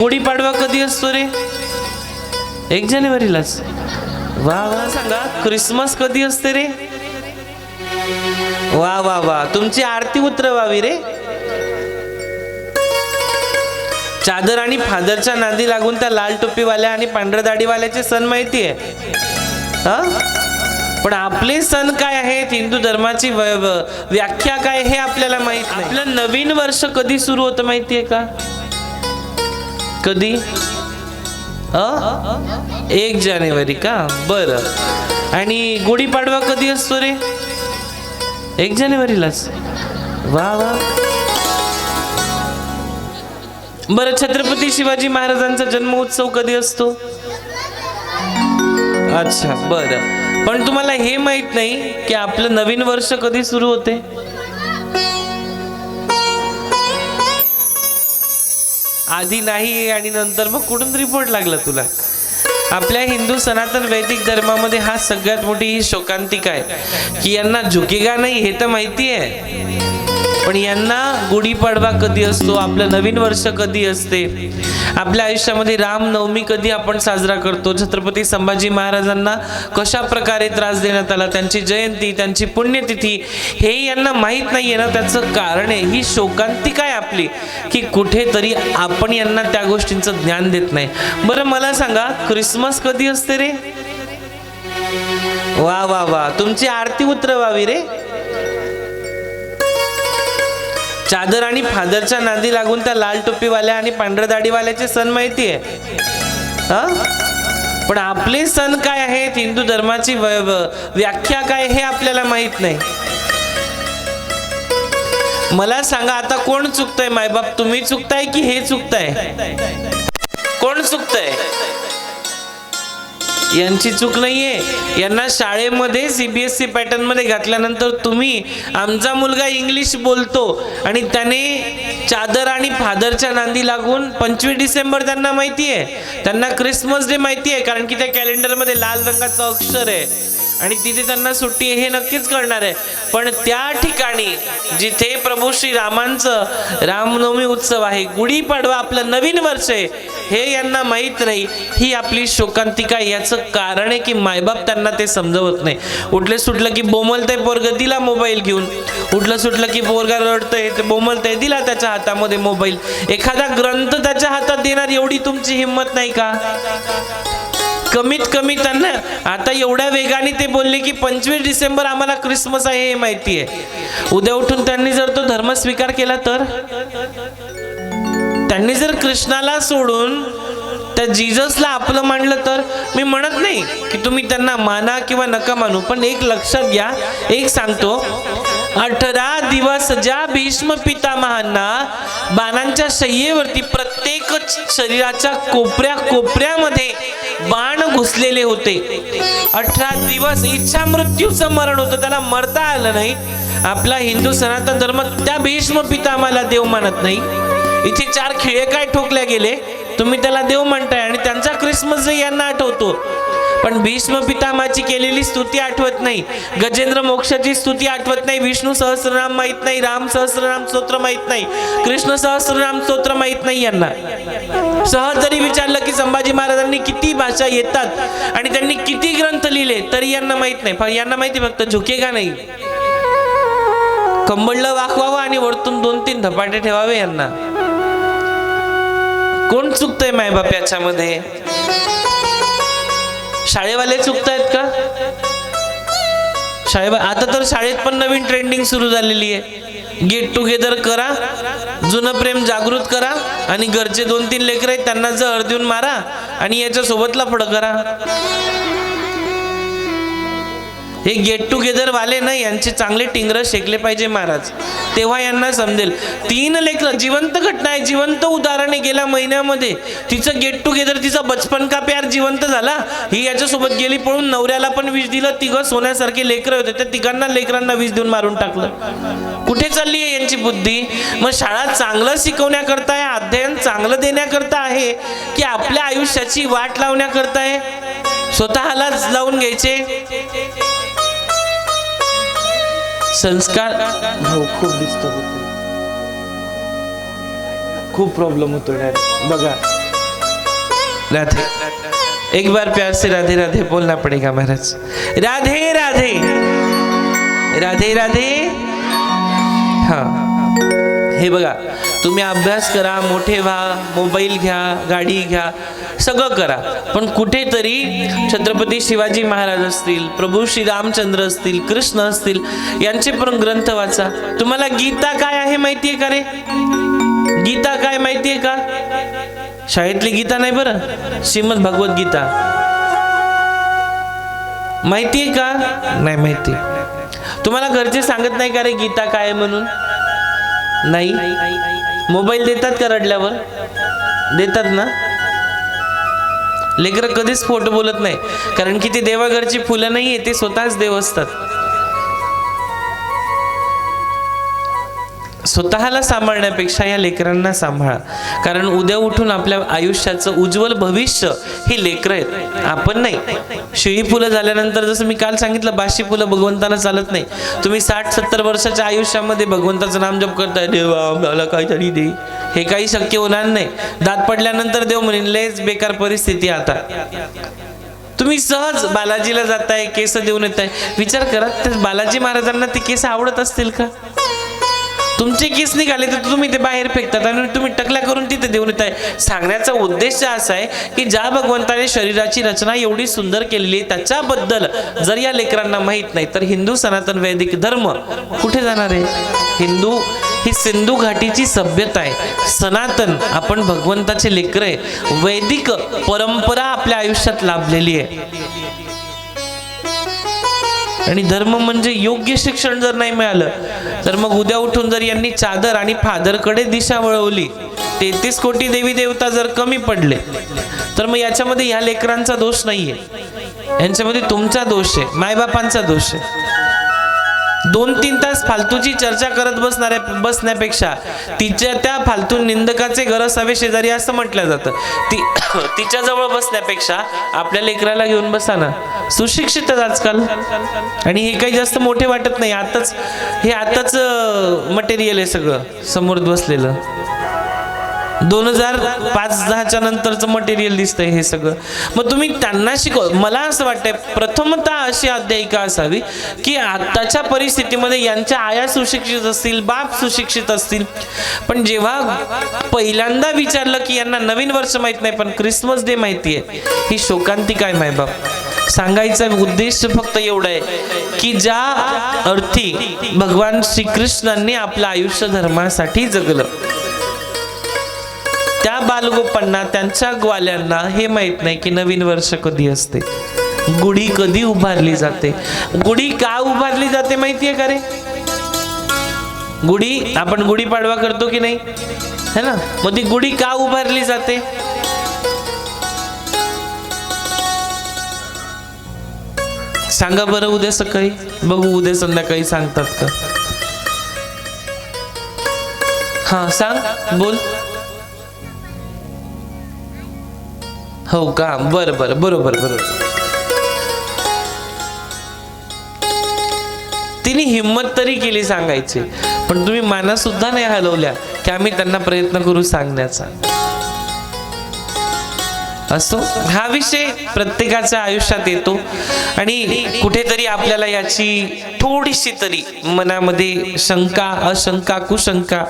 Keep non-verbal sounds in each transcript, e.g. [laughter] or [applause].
गुढीपाडवा कधी असतो रे? एक जानेवारीलाच. वा वा सांगा क्रिसमस कधी असते रे? वा वा वा तुमची आरती उतरवावी रे. चादर आणि फादरच्या नादी लागून त्या लाल टोपीवाल्या आणि पांढऱ्या दाढीवाल्याचे सण माहिती आहे पण आपले सण काय आहेत? हिंदू धर्माची व- व्याख्या काय हे आपल्याला माहीत नाही. आपलं नवीन वर्ष कधी सुरू होतं माहिती आहे का? कधी? अ एक जानेवारी का? बर. आणि गुढीपाडवा कधी असतो रे? एक जानेवारीलाच. वा वा. बर छत्रपती शिवाजी महाराजांचा जन्मोत्सव कधी असतो? अच्छा बर. पण तुम्हाला हे माहीत नाही की आपलं नवीन वर्ष कधी सुरू होते? आधी नाही आणि नंतर मग कुठून रिपोर्ट लागला तुला. आपल्या हिंदू सनातन वैदिक धर्मामध्ये हा सगळ्यात मोठी ही शोकांतिका आहे. की यांना झुकेगा नाही हे तर माहिती आहे. पण यांना गुढीपाडवा कधी असतो आपलं नवीन वर्ष कधी असते आपल्या आयुष्यामध्ये रामनवमी कधी आपण साजरा करतो छत्रपती संभाजी महाराजांना कशा प्रकारे त्रास देण्यात आला त्यांची जयंती त्यांची पुण्यतिथी हे यांना माहीत नाहीये ना त्याचं कारण आहे ही शोकांती काय आपली? की कुठेतरी आपण यांना त्या गोष्टींचं ज्ञान देत नाही. बरं मला सांगा क्रिसमस कधी असते रे? वा वा वा तुमची आरती उतरवावी रे. चादर आणि फादरच्या नादी लागून त्या लाल टोपीवाल्या आणि पांढऱ्या दाढीवाल्याचे सण माहिती आहे. हा? पण आपले सण काय आहेत? हिंदू धर्माची व- व्याख्या काय हे आपल्याला माहीत नाही. मला सांगा आता कोण चुकतंय? मायबाप तुम्ही चुकताय की हे चुकताय? कोण चुकतंय? यांची चूक नाही आहे यांना शाळेमध्ये सी बी एस सी पॅटर्नमध्ये घातल्यानंतर तुम्ही आमचा मुलगा इंग्लिश बोलतो आणि त्याने चादर आणि फादरच्या नांदी लागून पंचवीस डिसेंबर त्यांना माहिती आहे त्यांना क्रिसमस डे माहिती आहे कारण की त्या कॅलेंडरमध्ये लाल रंगाचं अक्षर आहे. आणि तिथे त्यांना सुट्टी आहे हे नक्कीच कळणार आहे. पण त्या ठिकाणी जिथे प्रभू श्री रामांचं रामनवमी उत्सव आहे गुढीपाडवा आपलं नवीन वर्ष आहे हे यांना माहीत नाही. ही आपली शोकांतिका याचं कारण आहे की मायबाप त्यांना ते समजवत नाही. उठले सुटलं की बोमलतंय पोरग दिला मोबाईल घेऊन. उठलं सुटलं की पोरगा रडतंय ते बोमलतंय दिला त्याच्या हातामध्ये मोबाईल. एखादा ग्रंथ त्याच्या हातात देणार एवढी तुमची हिंमत नाही का? कमीत कमी त्यांना आता एवढ्या वेगाने ते बोलले की पंचवीस डिसेंबर आम्हाला क्रिसमस आहे हे माहिती आहे. उद्या उठून त्यांनी जर तो धर्म स्वीकार केला तर? त्यांनी जर कृष्णाला सोडून त्या जिजसला आपलं मानलं तर? मी म्हणत नाही की तुम्ही त्यांना माना किंवा नका मानू पण एक लक्षात घ्या एक सांगतो. अठरा दिवस ज्या भीष्म पितामहांना बाणांच्या शय्येवरती प्रत्येक शरीराच्या कोपऱ्या कोपऱ्यामध्ये बाण घुसलेले होते. अठरा दिवस इच्छा मृत्यूचं मरण होतं. त्याला मरता आलं नाही. आपला हिंदू सनातन धर्म त्या भीष्म पितामाला देव मानत नाही. इथे चार खिळे काय ठोकल्या गेले? तुम्ही त्याला देव म्हणताय आणि त्यांचा क्रिसमस यांना आठवतो पण भीष्म पितामाची केलेली स्तुती आठवत नाही. गजेंद्र मोक्षाची स्तुती आठवत नाही. विष्णू सहस्रनाम माहीत नाही. राम सहस्रनाम स्तोत्र माहीत नाही. कृष्ण सहस्रनाम स्तोत्र माहीत नाही यांना. सहज जरी विचारलं की संभाजी महाराजांनी किती भाषा येतात आणि त्यांनी किती ग्रंथ लिहिले तरी यांना माहीत नाही. पण यांना माहिती फक्त झुकेगा नाही? कंबळलं वाकवावं आणि वरतून दोन तीन धपाटे ठेवावे यांना. कोण चुकतंय मायबाप याच्यामध्ये? शाळेवाले चुकतायत का? शाळेवा आता तर शाळेत पण नवीन ट्रेंडिंग सुरू झालेली आहे. गेट टुगेदर करा जुनं प्रेम जागृत करा आणि घरचे दोन तीन लेकर आहेत त्यांना जर देऊन मारा आणि याच्या सोबतला करा. हे गेट टुगेदर वाले ना यांचे चांगले टिंगर शेकले पाहिजे महाराज. तेव्हा यांना समजेल. तीन लेकर जिवंत घटना आहे जिवंत उदाहरण आहे गेल्या महिन्यामध्ये. तिचं गेट टुगेदर तिचा बचपन का प्यार जिवंत झाला? ही याच्यासोबत गेली पळून नवऱ्याला पण वीज दिलं तिघं सोन्यासारखे लेकरं होते. त्या तिघांना लेकरांना वीज देऊन मारून टाकलं. कुठे चालली आहे यांची बुद्धी? मग शाळा चांगलं शिकवण्याकरता आहे अध्ययन चांगलं देण्याकरता आहे की आपल्या आयुष्याची वाट लावण्याकरता आहे स्वतःलाच लावून घ्यायचे? संस्कार. हो खूप डिस्टर्ब होतो खूप प्रॉब्लेम होतो बघा. राधे. एक बार प्यार से राधे राधे बोलना पड़ेगा महाराज. राधे राधे. राधे राधे. हा. हे बघा. तुम्ही अभ्यास करा मोठे व्हा मोबाईल घ्या गाडी घ्या सगळं करा. पण कुठेतरी छत्रपती शिवाजी महाराज असतील प्रभू श्री रामचंद्र असतील कृष्ण असतील यांचे पण ग्रंथ वाचा. तुम्हाला गीता काय आहे माहितीये का रे? गीता काय माहितीये का? शाळेतली गीता नाही बरं? श्रीमद भगवत गीता. माहितीये का? नाही माहिती. तुम्हाला घरचे सांगत नाही का रे गीता काय आहे म्हणून? नाही? मोबाईल देतात का रडल्यावर? देतात ना? लेकरं कधीच फोटो बोलत नाही. कारण की ते देवाघरची फुलं नाही आहे ते स्वतःच देव असतात. स्वतःला सांभाळण्यापेक्षा या लेकरांना सांभाळा. कारण उद्या उठून आपल्या आयुष्याचं उज्ज्वल भविष्य ही लेकरं आहेत. आपण नाही. शिळी फुलं झाल्यानंतर जसं मी काल सांगितलं बाशी फुलं भगवंताला चालत नाही. तुम्ही साठ सत्तर वर्षाच्या आयुष्यामध्ये भगवंताचं नाम जप करताय देवा मला काहीतरी दे. हे काही शक्य होणार नाही. दात पडल्यानंतर देव म्हणेन लयच बेकार परिस्थिती आता. तुम्ही सहज बालाजीला जाताय केस देऊन येताय. विचार करा तर बालाजी महाराजांना ते केस आवडत असतील का? तुमचे केस निघाले तर तुम्ही ते बाहेर फेकतात आणि तुम्ही टकल्या करून तिथे देऊन येत आहे सांगण्याचा उद्देश असा आहे की ज्या भगवंताने शरीराची रचना एवढी सुंदर केलेली आहे त्याच्याबद्दल जर या लेकरांना माहीत नाही तर हिंदू सनातन वैदिक धर्म कुठे जाणार आहे? हिंदू ही सिंधू घाटीची सभ्यता आहे. सनातन आपण भगवंताचे लेकर आहे. वैदिक परंपरा आपल्या आयुष्यात लाभलेली आहे. आणि धर्म म्हणजे योग्य शिक्षण जर नाही मिळालं तर मग उद्या उठून जर यांनी चादर आणि फादरकडे दिशा वळवली तेहतीस कोटी देवी देवता जर कमी पडले तर मग याच्यामध्ये ह्या लेकरांचा दोष नाहीये. यांच्यामध्ये तुमचा दोष आहे मायबापांचा दोष आहे. दोन तीन तास फालतूची चर्चा करत बसणाऱ्या बसण्यापेक्षा तिच्या त्या फालतू निंदकाचे घर असावे शेजारी असं म्हटलं जातं. ती [coughs] तिच्या जवळ बसण्यापेक्षा आपल्या लेकराला घेऊन बसा ना. सुशिक्षितच आजकाल. आणि हे काही जास्त मोठे वाटत नाही. आताच हे आताच मटेरियल आहे सगळं. समोर बसलेलं. दोन हजार पाच दहाच्या नंतरचं मटेरियल दिसतंय हे सगळं. मग तुम्ही त्यांना शिकव. मला असं वाटतंय प्रथमतः अशी अध्यायिका असावी की आत्ताच्या परिस्थितीमध्ये यांच्या आया सुशिक्षित असतील बाप सुशिक्षित असतील. पण जेव्हा पहिल्यांदा विचारलं की यांना नवीन वर्ष माहीत नाही पण क्रिसमस डे माहिती आहे ही शोकांतिका आहे मायबाप सांगायचा उद्देश फक्त एवढा आहे की ज्या अर्थी भगवान श्रीकृष्णांनी आपलं आयुष्य धर्मासाठी जगलं त्या बालगोपांना त्यांच्या ग्वाल्यांना हे माहीत नाही की नवीन वर्ष कधी असते. गुढी कधी उभारली जाते? गुढी का उभारली जाते माहितीये का रे? गुढी आपण गुढी पाडवा करतो की नाही? है ना? मग ती गुढी का उभारली जाते? सांगा बरं उद्या सकाळी. बघू उद्या संध्याकाळी सांगतात का? हा सांग. बोल. हो का? बरं बरं बरोबर बरोबर. तिने हिंमत तरी केली सांगायची पण तुम्ही माना सुद्धा नाही हलवल्या की आम्ही त्यांना प्रयत्न करू सांगण्याचा. असो हा विषय प्रत्येकाच्या आयुष्यात येतो. आणि कुठेतरी आपल्याला याची थोडीशी तरी मनामध्ये शंका अशंका कुशंका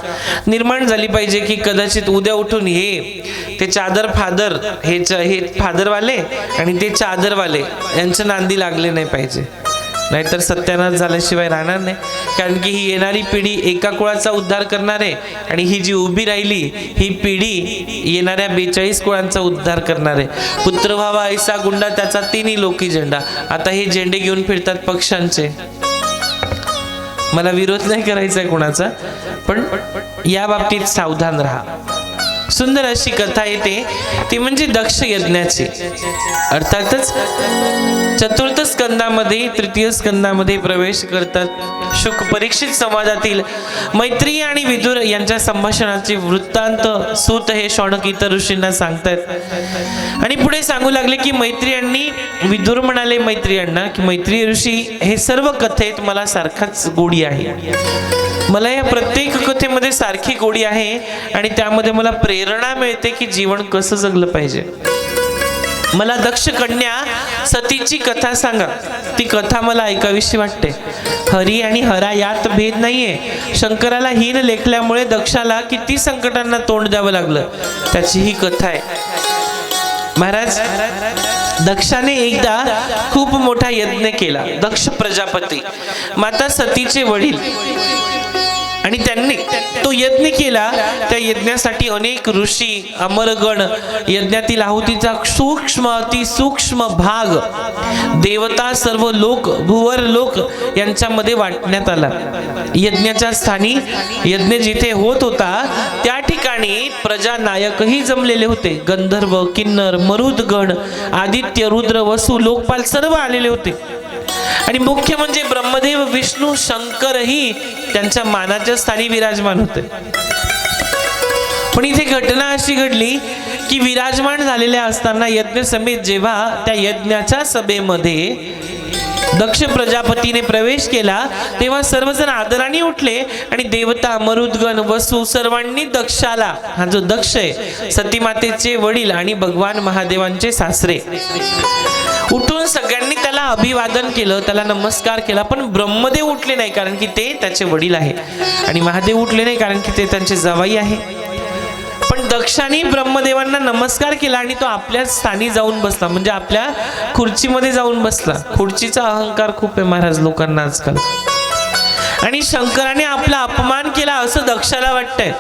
निर्माण झाली पाहिजे की कदाचित उद्या उठून हे ते चादर फादर हे च- हे फादरवाले आणि ते चादरवाले यांचं नांदी लागले नाही पाहिजे. नाहीतर सत्यानाश झाल्याशिवाय राहणार नाही. कारण की ही येणारी पिढी एका कुळाचा उद्धार करणार आहे आणि ही जी उभी राहिली ही पिढी येणाऱ्या बेचाळीस कुळांचा उद्धार करणार आहे. पुत्र व्हावा ऐसा गुंडा त्याचा तिन्ही लोकी झेंडा. आता हे झेंडे घेऊन फिरतात पक्षांचे मला विरोध नाही करायचा आहे कुणाचा पण या बाबतीत सावधान राहा. सुंदर अशी कथा येते. ती म्हणजे दक्ष यज्ञाची. अर्थातच चतुर्थ स्कंदामध्ये तृतीय स्कंदामध्ये प्रवेश करतात. शुक परीक्षित समाजातील मैत्री आणि विदुर यांच्या संभाषणाचे वृत्तांत सूत हे शौनक इतर ऋषींना सांगतात आणि पुढे सांगू लागले की मैत्री यांनी विदुर म्हणाले मैत्री यांना की मैत्री ऋषी हे सर्व कथेत मला सारखाच गोडी आहे. मला या प्रत्येक कथेमध्ये सारखी गोडी आहे आणि त्यामध्ये मला प्रेरणा मिळते की जीवन कसं जगलं पाहिजे. मला दक्ष कन्या सतीची कथा सांगा. ती कथा मला ऐकावीशी वाटते. हरी आणि हरा यात भेद नाहीये. शंकराला हीन लेखल्यामुळे दक्षाला किती संकटांना तोंड द्यावं लागलं. त्याची ही कथा आहे. महाराज दक्षाने एकदा खूप मोठा यज्ञ केला. दक्ष प्रजापती. माता सतीचे वडील. आणि त्यांनी तो यज्ञ केला. त्या यज्ञासाठी अनेक ऋषी अमरगण यज्ञातील आहुतीचा सूक्ष्म अति सूक्ष्म भाग देवता सर्व लोक भुवर लोक यांच्यामध्ये वाटण्यात आला. यज्ञाच्या स्थानी यज्ञ जिथे होत होता त्या ठिकाणी प्रजानायकही जमलेले होते. गंधर्व किन्नर मरुदगण आदित्य रुद्र वसु लोकपाल सर्व आलेले होते. आणि मुख्य म्हणजे ब्रह्मदेव विष्णू शंकरही त्यांच्या मानाच्या स्थानी विराजमान होते. पण इथे घटना अशी घडली की विराजमान झालेल्या असताना यज्ञ समेत जेव्हा त्या यज्ञाच्या सभेमध्ये दक्ष प्रजापतीने प्रवेश केला तेव्हा सर्वजण आदराने उठले आणि देवता मरुद्गण वसू सर्वांनी दक्षाला हा जो दक्ष आहे सतीमातेचे वडील आणि भगवान महादेवांचे सासरे उठून सगळ्या अभिवादन केलं त्याला नमस्कार केला पण ब्रह्मदेव उठले नाही कारण की ते त्याचे वडील आहे. आणि महादेव उठले नाही कारण की ते त्यांचे जवाई आहे. पण दक्षाने ब्रह्मदेवांना नमस्कार केला आणि तो आपल्या स्थानी जाऊन बसला. म्हणजे आपल्या खुर्चीमध्ये जाऊन बसला. खुर्चीचा अहंकार खूप आहे महाराज लोकांना आजकाल. आणि शंकराने आपला अपमान केला असं दक्षाला वाटतंय.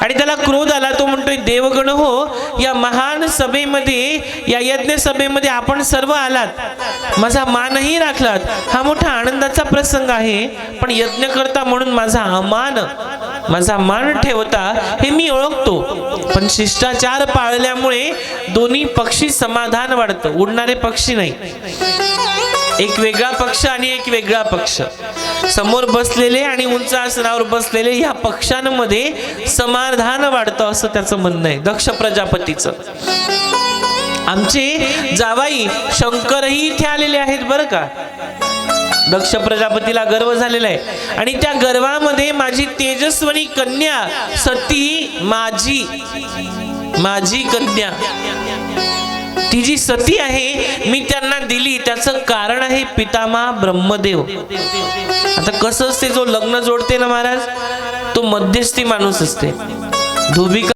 आणि त्याला क्रोध आला तो म्हणतोय देवगण हो या महान सभेमध्ये या यज्ञ सभेमध्ये आपण सर्व आलात. माझा मानही राखलात. हा मोठा आनंदाचा प्रसंग आहे पण यज्ञ करता म्हणून माझा अमान माझा मान ठेवता हे मी ओळखतो. पण शिष्टाचार पाळल्यामुळे दोन्ही पक्षी समाधान वाढतं. उडणारे पक्षी नाही. एक वेगळा पक्ष आणि एक वेगळा पक्ष. समोर बसलेले आणि उंच आसनावर बसलेले ह्या पक्षांमध्ये समाधान वाढतं असं त्याचं म्हणणं आहे. दक्ष प्रजापतीचं. आमचे जावाई शंकरही इथे आलेले आहेत बरं का? दक्ष प्रजापतीला गर्व झालेला आहे. आणि त्या गर्वामध्ये माझी तेजस्वनी कन्या सती माझी माझी कन्या. ती जी सती आहे मी त्यांना दिली त्याचं कारण आहे पितामा ब्रह्मदेव. आता कसं असते जो लग्न जोडते ना महाराज तो मध्यस्थी माणूस असते. धोबिका